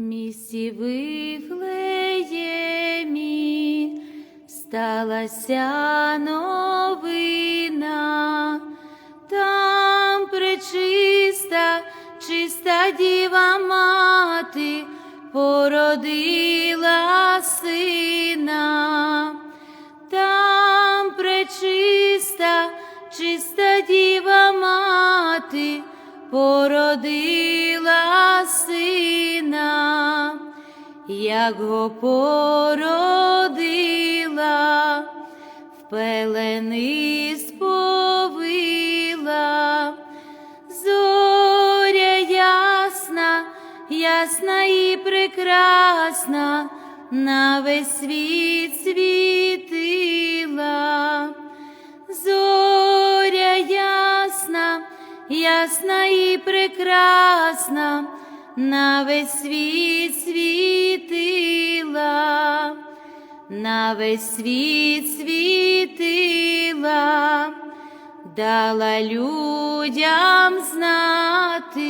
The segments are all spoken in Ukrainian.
місті Вифлеємі сталася новина, там пречиста, чиста діва мати породила сина. Там пречиста, чиста діва мати породила сина, як го породила, в пелени сповила, зоря ясна, ясна і прекрасна, на весь світ світила. Зоря ясна, ясна і прекрасна, на весь світ світила, на весь світ світила, дала людям знати,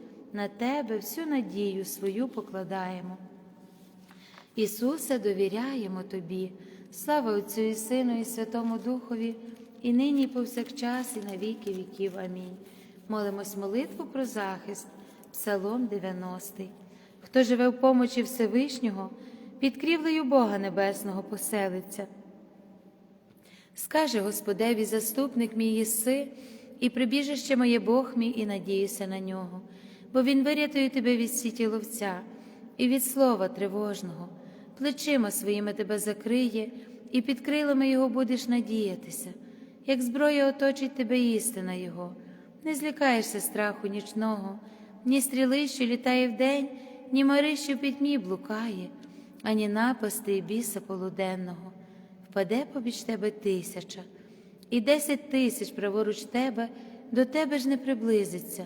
на Тебе всю надію свою покладаємо. Ісусе, довіряємо Тобі, слава Отцю і Сину, і Святому Духові, і нині, і повсякчас, і на віки віків. Амінь. Молимось молитву про захист, Псалом 90. Хто живе в помочі Всевишнього, під крівлею Бога Небесного поселиться. Скаже Господеві, заступник мій єси, і прибіжище моє Бог мій, і надіюся на нього, бо Він вирятує тебе від сіті ловця і від слова тривожного, плечима своїми тебе закриє, і під крилами Його будеш надіятися, як зброя оточить тебе істина Його, не злякаєшся страху нічного, ні стріли, що літає вдень, ні мари, що пітьмі блукає, ані напасти і біса полуденного. Впаде побіч тебе тисяча, і десять тисяч праворуч тебе до тебе ж не приблизиться.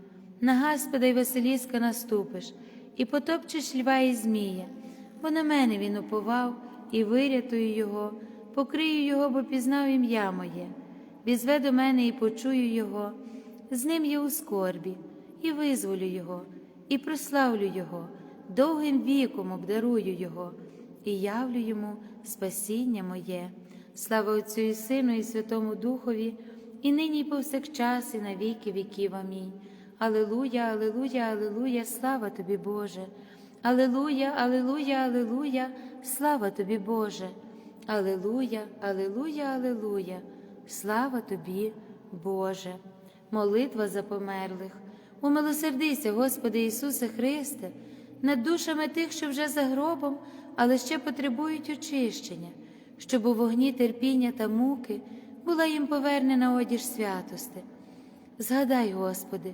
На Господа й Василіска наступиш, і потопчеш льва і змія, бо на мене він уповав, і вирятую його, покрию його, бо пізнав ім'я моє, візве до мене і почую його, з ним є у скорбі, і визволю його, і прославлю його, довгим віком обдарую його, і явлю йому спасіння моє. Слава Отцю і Сину, і Святому Духові, і нині, і повсякчас, і на віки віків. Амінь. Алилуя, Алилуя, Алилуя, слава тобі, Боже. Алилуя, Алилуя, Алилуя, слава тобі, Боже. Алилуя, Алилуя, Алилуя, слава тобі, Боже. Молитва за померлих. Умилосердися, Господи Ісусе Христе, над душами тих, що вже за гробом, але ще потребують очищення, щоб у вогні терпіння та муки була їм повернена одіж святости. Згадай, Господи,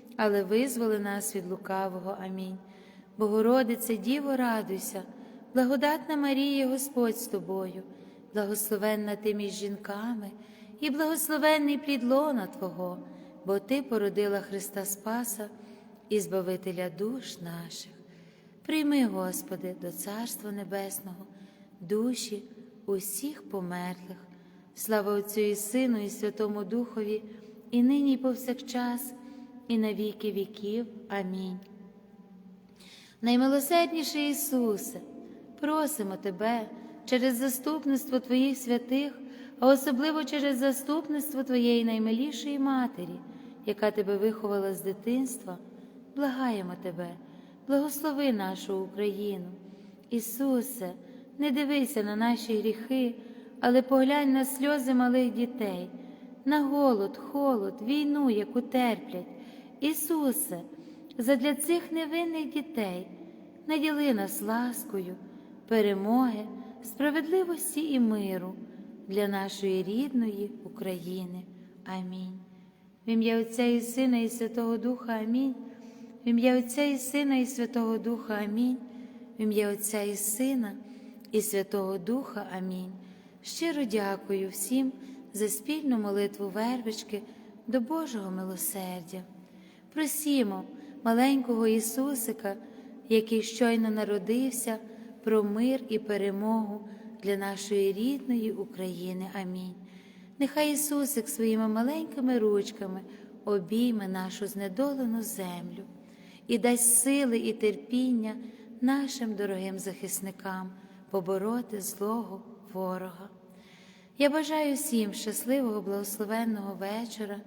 але визволи нас від лукавого. Амінь. Богородице, Діво, радуйся, благодатна Марія, Господь з тобою, благословенна ти між жінками, і благословенний плід лона Твого, бо Ти породила Христа Спаса і Збавителя душ наших. Прийми, Господи, до Царства Небесного, душі усіх померлих. Слава Отцю і Сину, і Святому Духові, і нині, і повсякчас, і на віки віків. Амінь. Наймилосердніший Ісусе, просимо Тебе через заступництво Твоїх святих, а особливо через заступництво Твоєї наймилішої Матері, яка Тебе виховала з дитинства, благаємо Тебе, благослови нашу Україну. Ісусе, не дивися на наші гріхи, але поглянь на сльози малих дітей, на голод, холод, війну, яку терплять. Ісусе, задля цих невинних дітей наділи нас ласкою, перемоги, справедливості і миру для нашої рідної України. Амінь. В ім'я Отця і Сина, і Святого Духа Амінь. В ім'я Отця і Сина, і Святого Духа Амінь. В ім'я Отця і Сина, і Святого Духа Амінь. Щиро дякую всім за спільну молитву вервички до Божого милосердя. Просімо маленького Ісусика, який щойно народився, про мир і перемогу для нашої рідної України. Амінь. Нехай Ісусик своїми маленькими ручками обійме нашу знедолену землю і дасть сили і терпіння нашим дорогим захисникам побороти злого ворога. Я бажаю всім щасливого, благословенного вечора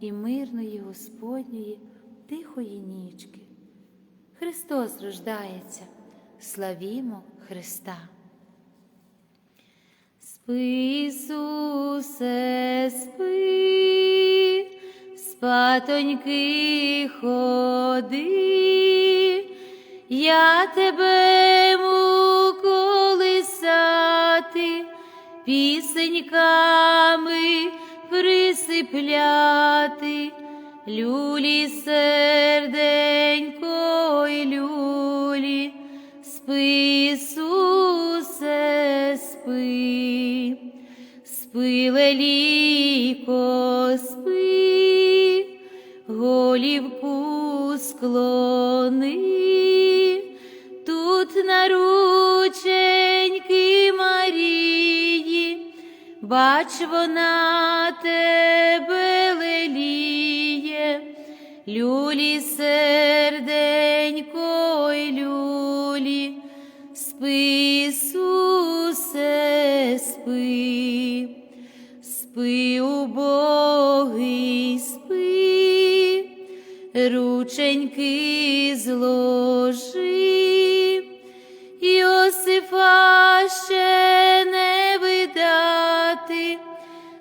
і мирної Господньої тихої нічки. Христос рождається, славімо Христа. Спи, Ісусе, спи, спатоньки ходи, я тебе му колисати, пісеньками присипляти, люлі серденько й люлі, спи, Ісусе, спи, спи, леліко, бач вона тебе леліє, люлі серденько й люлі, спи, Ісусе, спи, спи, убогий, спи, рученьки зложи, Йосифа ще не видати,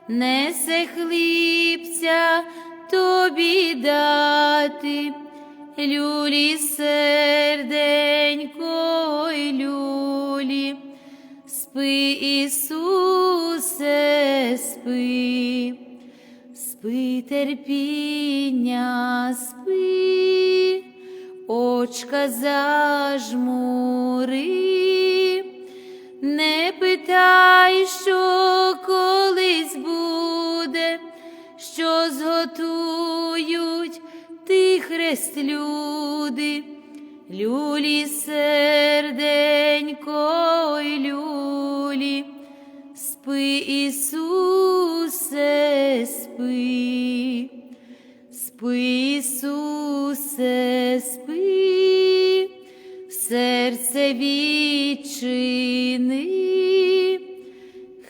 несе хлібця тобі дати, люлі серденько й люлі, спи, Ісусе, спи, спи терпіння, спи, очка зажмури, не питай, що колись буде, що зготують ти хрест люди, люлі серденько й люлі, спи, Ісусе, спи, спи, Ісусе, спи, серце відчини,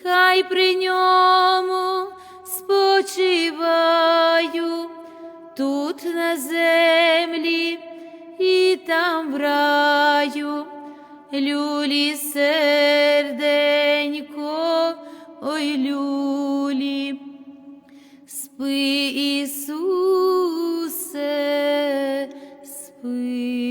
хай при ньому спочиваю тут на землі і там в раю, люлі серденько, ой люлі, спи Ісусе, спи.